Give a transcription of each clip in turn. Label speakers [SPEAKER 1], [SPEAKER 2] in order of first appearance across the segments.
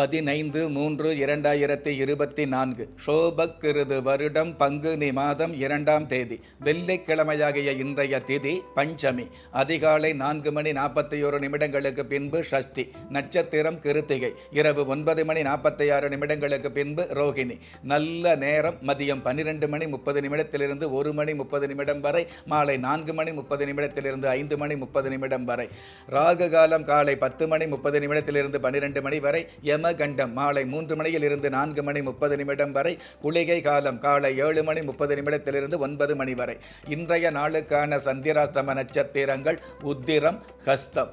[SPEAKER 1] பதினைந்து மூன்று இரண்டாயிரத்தி இருபத்தி நான்கு. ஷோபக்கிருது வருடம் பங்குனி மாதம் இரண்டாம் தேதி. வெள்ளிக்கிழமையாகிய இன்றைய திதி பஞ்சமி. அதிகாலை நான்கு மணி நாற்பத்தி ஒரு நிமிடங்களுக்கு பின்பு ஷஷ்டி. நட்சத்திரம் கிருத்திகை. இரவு ஒன்பது மணி நாற்பத்தி ஆறு நிமிடங்களுக்கு பின்பு ரோகிணி. நல்ல நேரம் மதியம் பன்னிரெண்டு மணி முப்பது நிமிடத்திலிருந்து ஒரு மணி முப்பது நிமிடம் வரை. மாலை நான்கு மணி முப்பது நிமிடத்திலிருந்து ஐந்து மணி முப்பது நிமிடம் வரை. ராகு காலம் காலை பத்து மணி முப்பது நிமிடத்திலிருந்து பன்னிரெண்டு மணி வரை. யமகண்டம் மாலை மூன்று மணியில் இருந்து நான்கு மணி முப்பது நிமிடம் வரை குளிகை காலம் காலை ஏழு மணி முப்பது நிமிடத்திலிருந்து ஒன்பது மணி வரை. இன்றைய நாளுக்கான சந்திராஸ்தம நட்சத்திரங்கள் உத்திரம் ஹஸ்தம்.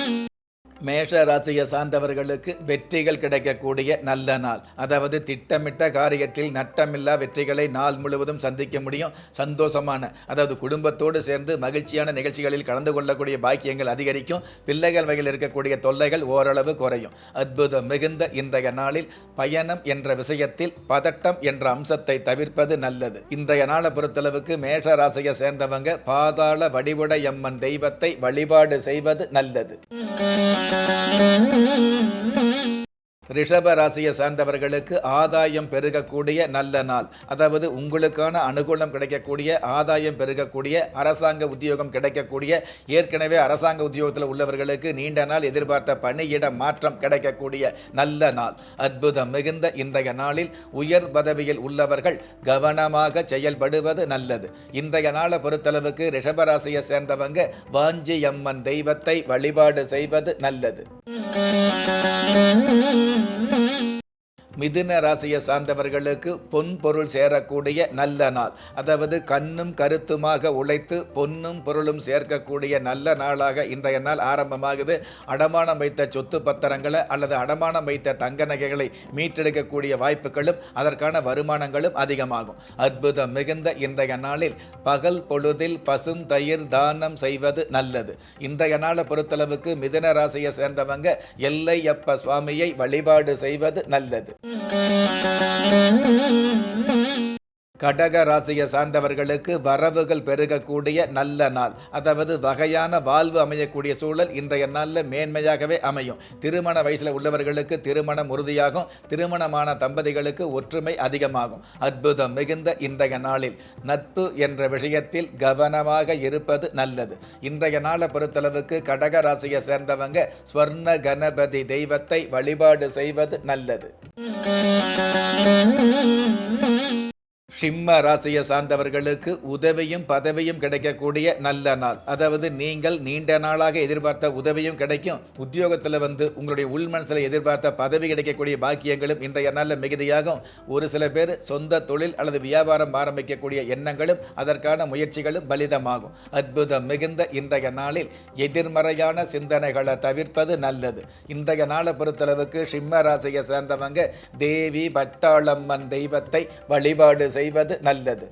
[SPEAKER 1] மேஷ ராசியை சார்ந்தவர்களுக்கு வெற்றிகள் கிடைக்கக்கூடிய நல்ல நாள். அதாவது திட்டமிட்ட காரியத்தில் நட்டமில்லா வெற்றிகளை நாள் முழுவதும் சந்திக்க முடியும். சந்தோஷமான அதாவது குடும்பத்தோடு சேர்ந்து மகிழ்ச்சியான நிகழ்ச்சிகளில் கலந்து கொள்ளக்கூடிய பாக்கியங்கள் அதிகரிக்கும். பிள்ளைகள் வகையில் இருக்கக்கூடிய தொல்லைகள் ஓரளவு குறையும். அற்புதம் மிகுந்த இன்றைய நாளில் பயணம் என்ற விஷயத்தில் பதட்டம் என்ற அம்சத்தை தவிர்ப்பது நல்லது. இன்றைய நாளை பொறுத்தளவுக்கு மேஷ ராசியை சேர்ந்தவங்க பாதாள வடிவுடையம்மன் தெய்வத்தை வழிபாடு செய்வது நல்லது. Thank you. ரிஷப ராசியை சார்ந்தவர்களுக்கு ஆதாயம் பெருகக்கூடிய நல்ல நாள். அதாவது உங்களுக்கான அனுகூலம் கிடைக்கக்கூடிய ஆதாயம் பெருகக்கூடிய அரசாங்க உத்தியோகம் கிடைக்கக்கூடிய ஏற்கனவே அரசாங்க உத்தியோகத்தில் உள்ளவர்களுக்கு நீண்ட நாள் எதிர்பார்த்த பணியிட மாற்றம் கிடைக்கக்கூடிய நல்ல நாள். அற்புதம் மிகுந்த இன்றைய நாளில் உயர் பதவியில் உள்ளவர்கள் கவனமாக செயல்படுவது நல்லது. இன்றைய நாளை பொறுத்தளவுக்கு ரிஷபராசியை சேர்ந்தவங்க வாஞ்சியம்மன் தெய்வத்தை வழிபாடு செய்வது நல்லது. Mm-hmm. Música மிதுன ராசியை சார்ந்தவர்களுக்கு பொன் பொருள் சேரக்கூடிய நல்ல நாள். அதாவது கண்ணும் கருத்துமாக உழைத்து பொன்னும் பொருளும் சேர்க்கக்கூடிய நல்ல நாளாக இன்றைய நாள் ஆரம்பமாகுது. அடமானம் வைத்த சொத்து பத்திரங்களை அல்லது அடமானம் வைத்த தங்க நகைகளை மீட்டெடுக்கக்கூடிய வாய்ப்புகளும் அதற்கான வருமானங்களும் அதிகமாகும். அற்புதம் மிகுந்த இன்றைய நாளில் பகல் பொழுதில் பசுந்தயிர் தானம் செய்வது நல்லது. இன்றைய நாளை பொறுத்தளவுக்கு மிதுன ராசியை சேர்ந்தவங்க எல்லையப்ப சுவாமியை வழிபாடு செய்வது நல்லது. Mm-hmm. கடக ராசியை சார்ந்தவர்களுக்கு வரவுகள் பெருகக்கூடிய நல்ல நாள். அதாவது வகையான வாழ்வு அமையக்கூடிய சூழல் இன்றைய நாளில் மேன்மையாகவே அமையும். திருமண வயசில் உள்ளவர்களுக்கு திருமணம் உறுதியாகும். திருமணமான தம்பதிகளுக்கு ஒற்றுமை அதிகமாகும். அற்புதம் மிகுந்த இன்றைய நாளில். நட்பு என்ற விஷயத்தில் கவனமாக இருப்பது நல்லது. இன்றைய நாளை பொறுத்தளவுக்கு கடக ராசியை சேர்ந்தவங்க ஸ்வர்ண கணபதி தெய்வத்தை வழிபாடு செய்வது நல்லது. சிம்ம ராசியை சார்ந்தவர்களுக்கு உதவியும் பதவியும் கிடைக்கக்கூடிய நல்ல நாள். அதாவது நீங்கள் நீண்ட நாளாக எதிர்பார்த்த உதவியும் கிடைக்கும். உத்தியோகத்தில் வந்து உங்களுடைய உள் மனசில் எதிர்பார்த்த பதவி கிடைக்கக்கூடிய பாக்கியங்களும் இன்றைய நாளில் மிகுதியாகும். ஒரு சில பேர் சொந்த தொழில் அல்லது வியாபாரம் ஆரம்பிக்கக்கூடிய எண்ணங்களும் அதற்கான முயற்சிகளும் பலிதமாகும். அற்புதம் மிகுந்த இன்றைய நாளில் எதிர்மறையான சிந்தனைகளை தவிர்ப்பது நல்லது. இன்றைய நாளை பொறுத்தளவுக்கு சிம்ம ராசியை சேர்ந்தவங்க தேவி பட்டாளம்மன் தெய்வத்தை வழிபாடு செய்வது நல்லது.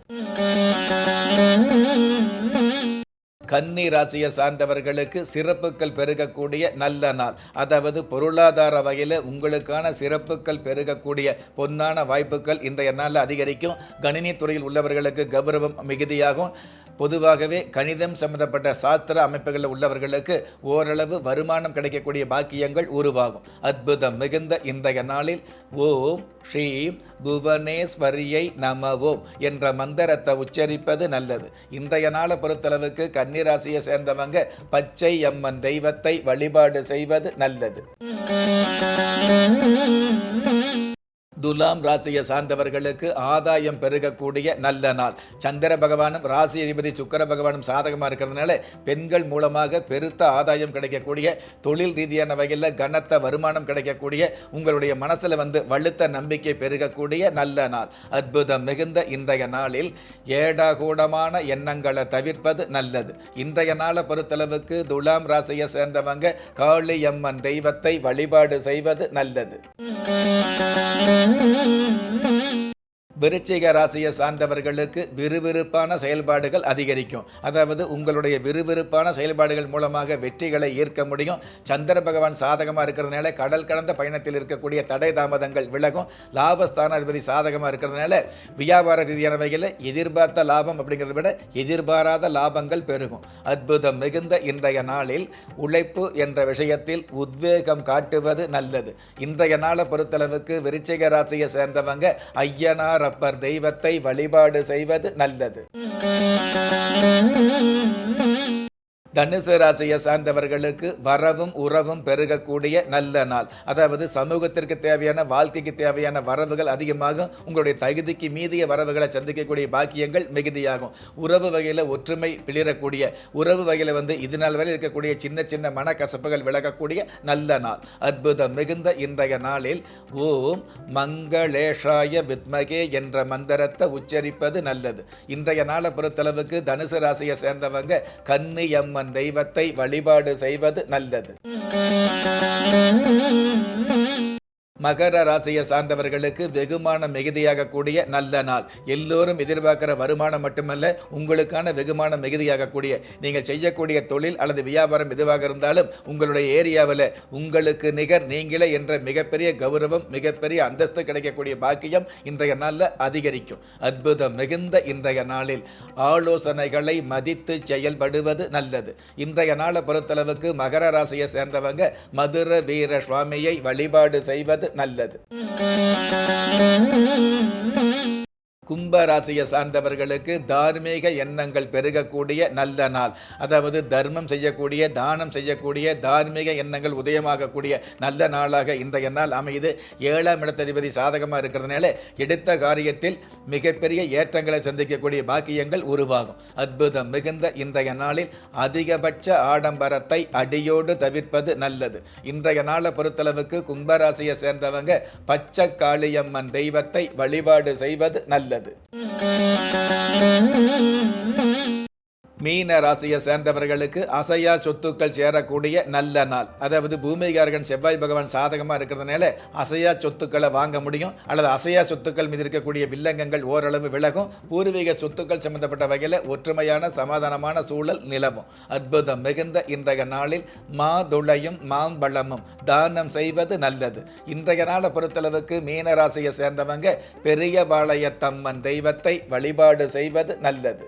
[SPEAKER 1] கன்னி ராசியை சார்ந்தவர்களுக்கு சிறப்புகள் பெருகக்கூடிய நல்ல நாள். அதாவது பொருளாதார வகையில் உங்களுக்கான சிறப்புகள் பெருகக்கூடிய பொன்னான வாய்ப்புகள் இன்றைய நாளில் அதிகரிக்கும். கணினி துறையில் உள்ளவர்களுக்கு கௌரவம் மிகுதியாகும். பொதுவாகவே கணிதம் சம்பந்தப்பட்ட சாஸ்திர அமைப்புகளில் உள்ளவர்களுக்கு ஓரளவு வருமானம் கிடைக்கக்கூடிய பாக்கியங்கள் உருவாகும். அற்புதம் மிகுந்த இன்றைய நாளில் ஓம் ஸ்ரீம் புவனேஸ்வரியை நமவோம் என்ற மந்திரத்தை உச்சரிப்பது நல்லது. இன்றைய நாளை பொறுத்தளவுக்கு கன்னிராசியை சேர்ந்தவங்க பச்சை அம்மன் தெய்வத்தை வழிபாடு செய்வது நல்லது. துலாம் ராசியை சார்ந்தவர்களுக்கு ஆதாயம் பெருகக்கூடிய நல்ல நாள். சந்திர பகவானும் ராசி அதிபதி சுக்கர பகவானும் சாதகமாக இருக்கிறதுனால பெண்கள் மூலமாக பெருத்த ஆதாயம் கிடைக்கக்கூடிய தொழில் ரீதியான வகையில் கனத்த வருமானம் கிடைக்கக்கூடிய உங்களுடைய மனசில் வந்து வலுத்த நம்பிக்கை பெருகக்கூடிய நல்ல நாள். அற்புதம் மிகுந்த இன்றைய நாளில் ஏடாகூடமான எண்ணங்களை தவிர்ப்பது நல்லது. இன்றைய நாளை பொறுத்தளவுக்கு துலாம் ராசியை சேர்ந்தவங்க காளியம்மன் தெய்வத்தை வழிபாடு செய்வது நல்லது. Mm-hmm. விருச்சிக ராசியை சார்ந்தவர்களுக்கு விறுவிறுப்பான செயல்பாடுகள் அதிகரிக்கும். அதாவது உங்களுடைய விறுவிறுப்பான செயல்பாடுகள் மூலமாக வெற்றிகளை ஈர்க்க முடியும். சந்திர பகவான் சாதகமாக இருக்கிறதுனால கடல் கடந்த பயணத்தில் இருக்கக்கூடிய தடை தாமதங்கள் விலகும். லாபஸ்தானாதிபதி சாதகமாக இருக்கிறதுனால வியாபார ரீதியான வகையில் எதிர்பார்த்த லாபம் அப்படிங்கிறத விட எதிர்பாராத லாபங்கள் பெருகும். அற்புதம் மிகுந்த இன்றைய நாளில் உழைப்பு என்ற விஷயத்தில் உத்வேகம் காட்டுவது நல்லது. இன்றைய நாளை பொறுத்தளவுக்கு விருச்சிக ராசியை சேர்ந்தவங்க ஐயனார் அப்பர் தெய்வத்தை வழிபாடு செய்வது நல்லது. தனுசு ராசியை சார்ந்தவர்களுக்கு வரவும் உறவும் பெருகக்கூடிய நல்ல நாள். அதாவது சமூகத்திற்கு தேவையான வாழ்க்கைக்கு தேவையான வரவுகள் அதிகமாகும். உங்களுடைய தகுதிக்கு மீதிய வரவுகளை சந்திக்கக்கூடிய பாக்கியங்கள் மிகுதியாகும். உறவு வகையில் ஒற்றுமை பிளிரக்கூடிய உறவு வகையில் வந்து இது நாள் வரை இருக்கக்கூடிய சின்ன சின்ன மனக்கசப்புகள் விலகக்கூடிய நல்ல நாள். அற்புதம் மிகுந்த இன்றைய நாளில் ஓம் மங்களேஷாய வித்மகே என்ற மந்திரத்தை உச்சரிப்பது நல்லது. இன்றைய நாளை பொறுத்தளவுக்கு தனுசு ராசியை சேர்ந்தவங்க கன்னியம்மன் தெய்வத்தை வழிபாடு செய்வது நல்லது. மகர ராசியை சார்ந்தவர்களுக்கு வெகுமானம் மிகுதியாகக்கூடிய நல்ல நாள். எல்லோரும் எதிர்பார்க்கிற வருமானம் மட்டுமல்ல உங்களுக்கான வெகுமானம் மிகுதியாகக்கூடிய நீங்கள் செய்யக்கூடிய தொழில் அல்லது வியாபாரம் எதுவாக இருந்தாலும் உங்களுடைய ஏரியாவில் உங்களுக்கு நிகர் நீங்களே என்ற மிகப்பெரிய கௌரவம் மிகப்பெரிய அந்தஸ்து கிடைக்கக்கூடிய பாக்கியம் இன்றைய நாளில் அதிகரிக்கும். அற்புதம் மிகுந்த இன்றைய நாளில் ஆலோசனைகளை மதித்து செயல்படுவது நல்லது. இன்றைய நாளை பொறுத்தளவுக்கு மகர ராசியை சேர்ந்தவங்க மதுர வீர சுவாமியை வழிபாடு செய்வது நல்லது கும்ப ராசியை சார்ந்தவர்களுக்கு தார்மீக எண்ணங்கள் பெருகக்கூடிய நல்ல நாள். அதாவது தர்மம் செய்யக்கூடிய தானம் செய்யக்கூடிய தார்மீக எண்ணங்கள் உதயமாகக்கூடிய நல்ல நாளாக இன்றைய நாள் அமையுது. ஏழாம் இடத்ததிபதி சாதகமாக இருக்கிறதுனால எடுத்த காரியத்தில் மிகப்பெரிய ஏற்றங்களை சந்திக்கக்கூடிய பாக்கியங்கள் உருவாகும். அற்புதம் மிகுந்த இன்றைய நாளில் அதிகபட்ச ஆடம்பரத்தை அடியோடு தவிர்ப்பது நல்லது. இன்றைய நாளை பொறுத்தளவுக்கு கும்பராசியை சேர்ந்தவங்க பச்சை காளியம்மன் தெய்வத்தை வழிபாடு செய்வது நல்லது. முடியாது மீன ராசியை சேர்ந்தவர்களுக்கு அசையா சொத்துக்கள் சேரக்கூடிய நல்ல நாள். அதாவது பூமிகாரகன் செவ்வாய் பகவான் சாதகமாக இருக்கிறதுனால அசையா சொத்துக்களை வாங்க முடியும். அல்லது அசையா சொத்துக்கள் மீது இருக்கக்கூடிய வில்லங்கங்கள் ஓரளவு விலகும். பூர்வீக சொத்துக்கள் சம்பந்தப்பட்ட வகையில் ஒற்றுமையான சமாதானமான சூழல் நிலவும். அற்புதம் மிகுந்த இன்றைய நாளில் மாதுளையும் மாம்பழமும் தானம் செய்வது நல்லது. இன்றைய நாளை பொறுத்தளவுக்கு மீன ராசியை சேர்ந்தவங்க பெரிய பாளையத்தம்மன் தெய்வத்தை வழிபாடு செய்வது நல்லது.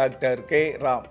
[SPEAKER 1] Doctor K Ram.